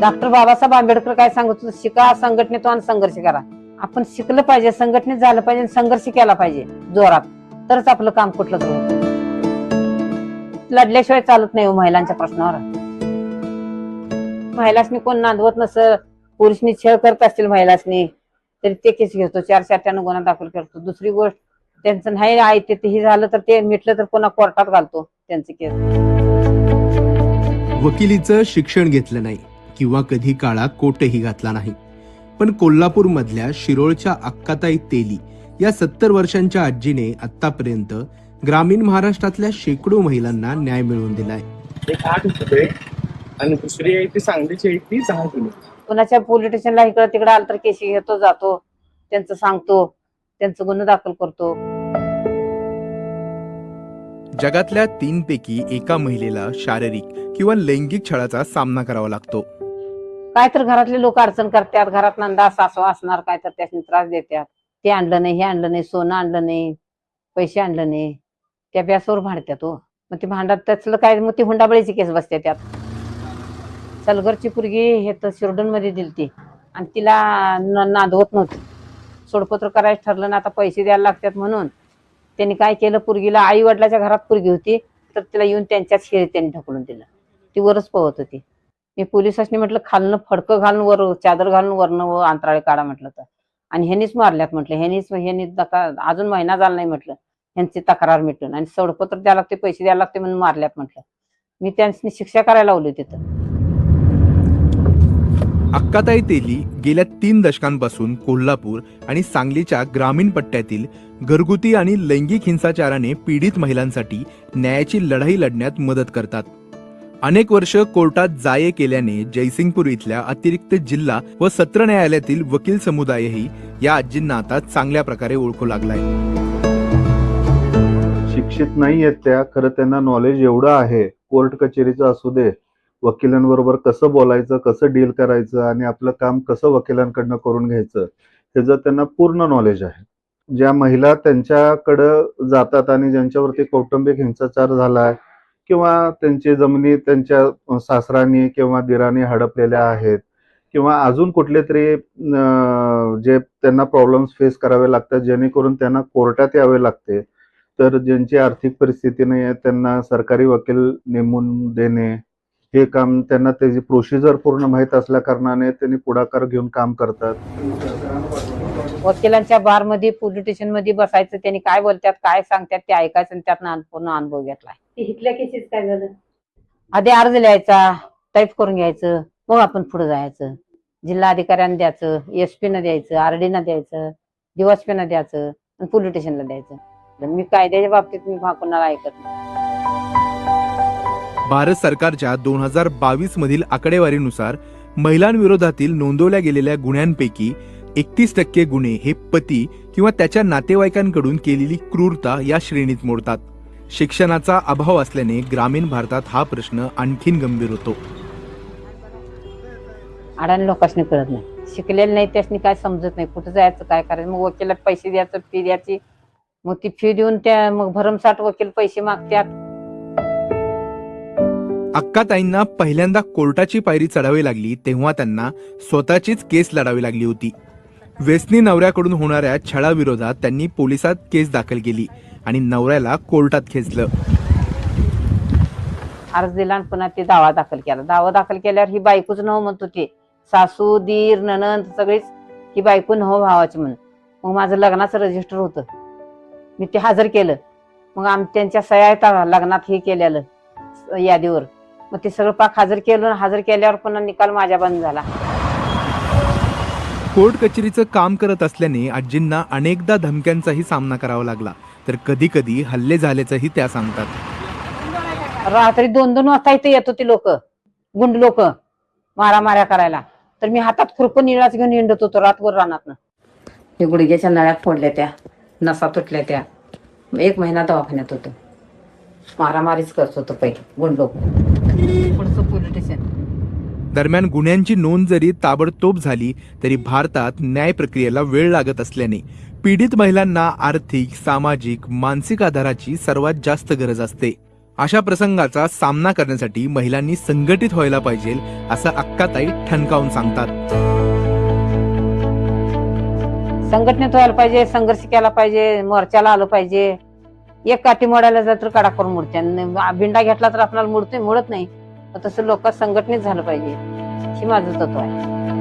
Doctor Babasaheb Ambedkar काय सांगत होतो? शिका संघटनेतून संघर्ष करा. आपण शिकलं पाहिजे संघटनेत झालं पाहिजे आणि संघर्ष केला पाहिजे जोरात. तरच आपलं काम कुठलं तर लढल्याशिवाय चालत नाही हो महिलांच्या प्रश्नावर. महिलासनी कोण नांदवत नसल पुरुषनी छळ करत असतील महिलासनी तरी ते केस घेतो चार चार त्यानं गुन्हा दाखल करतो. दुसरी गोष्ट त्यांचं नाही आहे ते हे झालं तर ते मिटलं तर कोणा कोर्टात घालतो त्यांचं केस. वकिलीचं शिक्षण घेतलं नाही. किंवा कधी काळात कोटही घातला नाही. पण कोल्हापूर मधल्या शिरोळच्या अक्काताई तेली या सत्तर वर्षांच्या आजीने आतापर्यंत ग्रामीण महाराष्ट्रातल्या शेकडो महिलांना न्याय मिळवून दिलाय. एक आठ होते आणि दुसरी आहे ती सांगलीची आहे ती दहा किलो कोणाच्या पोलीस स्टेशनला इकडं तिकडं आलं तर केशी घेतो जातो त्यांचं सांगतो त्यांचं गुन्हा दाखल करतो. जगातल्या तीन पैकी एका महिलेला शारीरिक किंवा लैंगिक छळाचा सामना करावा लागतो. काय तर घरातले लोक अडचण करतात घरात नंदा सासू असणार काय तर त्याने त्रास देतात. ते आणलं नाही हे आणलं नाही सोनं आणलं नाही पैसे आणलं नाही. त्या ब्यासवर भांडत्या हो. मग ते भांडत त्यातलं काय मग ती हुंडाबळीची केस बसते त्यात. सलगरची पुरगी हे तर शिरडून मध्ये दिलती. आणि तिला न- नांदवत नव्हती. सोडपत्र करायचं ठरलं ना आता पैसे द्यायला लागतात म्हणून. त्यांनी काय केलं पुरगीला आई वडिलाच्या घरात पुरगी होती तर तिला येऊन त्यांच्याच शेळी त्यांनी ढकलून दिलं. ती वरच पवत होती. मी पोलिसांनी म्हटलं खालनं फडकं घालून वर चादर घालून वरनं व अंतराळे काढा म्हटलं तर. आणि ह्यांनीच मारल्यात म्हटलं. ह्यांनीच ह्यांनी अजून महिना झाला नाही म्हटलं. ह्यांची तक्रार मिटून. आणि सोडपत्र द्यायला लागते पैसे द्यायला लागते म्हणून मारल्यात म्हटलं. मी त्यांनी शिक्षा करायला लावली तिथं. अक्काताई तेली गेल्या तीन दशकांपासून कोल्हापूर आणि सांगलीच्या ग्रामीण पट्ट्यातील घरगुती आणि लैंगिक हिंसाचाराने पीडित महिलांसाठी न्यायाची लढाई लढण्यात मदत करतात. अनेक वर्ष कोर्टात जाये केल्याने जयसिंगपूर इथल्या अतिरिक्त जिल्हा व सत्र न्यायालयातील वकील समुदायही या आजींना आता चांगल्या प्रकारे ओळखू लागलाय. शिक्षित नाही आहेत त्या खरं त्यांना नॉलेज एवढं आहे कोर्ट कचेरीचं असू दे वकिलांबरोबर कसं बोलायचं कसं डील करायचं आणि आपलं काम कसं वकिलांकडनं करून घ्यायचं त्याचं त्यांना पूर्ण नॉलेज आहे. ज्या महिला त्यांच्याकडं जातात आणि ज्यांच्यावरती कौटुंबिक हिंसाचार झालाय किंवा त्यांची जमिनी त्यांच्या सासरांनी किंवा दिरांनी हडपलेल्या आहेत किंवा अजून कुठले तरी जे त्यांना प्रॉब्लेम्स फेस करावे लागतात जेणेकरून त्यांना कोर्टात यावे लागते तर ज्यांची आर्थिक परिस्थिती नाही आहे त्यांना सरकारी वकील नेमून देणे हे काम त्यांना त्याची प्रोसिजर पूर्ण माहीत असल्या कारणाने त्यांनी पुढाकार घेऊन काम करतात. वकिलांच्या बारमध्ये पोलीस स्टेशनमध्ये बसायचं त्यांनी काय बोलतात काय सांगतात ते ऐकायचं आणि त्यातनं पूर्ण अनुभव घेतलाय इथल्या केसेस काय झालं? आधी अर्ज लिहायचा टाईप करून घ्यायचं मग आपण पुढे जायचं. जिल्हा अधिकाऱ्यांना द्यायचं एसपी न द्यायचं आरडी न द्यायचं डीवायसपी न द्यायचं आणि पोलीस स्टेशनला द्यायचं. तर मी कायद्याच्या बाबतीत मी भा- कोणाला ऐकत नाही. भारत सरकारच्या दोन हजार बावीस मधील आकडेवारीनुसार महिलांविरोधातील नोंदवल्या गेलेल्या गुन्ह्यांपैकी एकतीस टक्के गुन्हे हे पती किंवा त्याच्या नातेवाईकांकडून केलेली क्रूरता या श्रेणीत मोडतात. शिक्षणाचा अभाव असल्याने ग्रामीण भारतात हा प्रश्न आणखीन गंभीर होतो. अडाणी लोकांनी कळत नाही. शिकलेले नाही त्यासनी काय समजत नाही. कुठं जायचं काय करायचं? मग वकिलात पैसे द्यायचं फी द्यायची. मग ती फी देऊन त्या मग भरमसाठ वकील पैसे मागतात. अक्काताईंना पहिल्यांदा कोर्टाची पायरी चढावी लागली तेव्हा त्यांना स्वतःचीच केस लढावी लागली होती. वेसनी नवऱ्याकडून होणाऱ्या छळाविरोधात त्यांनी पोलिसात केस दाखल केली आणि नवऱ्याला कोर्टात खेचलं. अर्ज दिला आणि पुन्हा ते दावा दाखल केला. दावा दाखल केल्यावर ही बायकोच नव म्हणत होती. सासू दीर ननंद सगळीच ही बायको नव भावाची म्हणून मग माझं लग्नाचं रजिस्टर होतं. मी ते हजर केलं. मग आम त्यांच्या सह्या लग्नात हे केलेलं यादीवर. मग ते सगळं पाक हजर केलं हजर केल्यावर पुन्हा निकाल माझ्या बंद झाला. कोर्ट कचेरीचं काम करत असल्याने आजींना अनेकदा धमक्यांचाही सामना करावा लागला. तर कधी कधी हल्ले झाल्याचंही त्या सांगतात. रात्री दोन दोन वाजता इथे येत होती लोक गुंड लोक मारामाऱ्या करायला. तर मी हातात खुरपून निळाच घेऊन हिंडत होतो रातभर रानातनं. हे गुडघ्याच्या नळ्या फोडल्या त्या नसा तुटल्या त्या. एक महिना दवाखान्यात होतो. मारामारीच करत होतो पहिले गुंड लोक. पुढचं पोलीस स्टेशन दरम्यान गुन्ह्यांची नोंद जरी ताबडतोब झाली तरी भारतात न्याय प्रक्रियेला वेळ लागत असल्याने पीडित महिलांना आर्थिक सामाजिक मानसिक आधाराची सर्वात जास्त गरज असते. अशा प्रसंगाचा सामना करण्यासाठी महिलांनी संघटित व्हायला पाहिजे असं अक्काताई ठणकावून सांगतात. संघटनेत व्हायला पाहिजे संघर्ष केला पाहिजे मोर्चाला आलं पाहिजे. एक काठी मोडायला जात तर कडा करून मुडते भिंडा घेतला तर आपल्याला मुडते मुडत नाही. तसं लोक संघटनेत झालं पाहिजे. ही माझं तत्व आहे.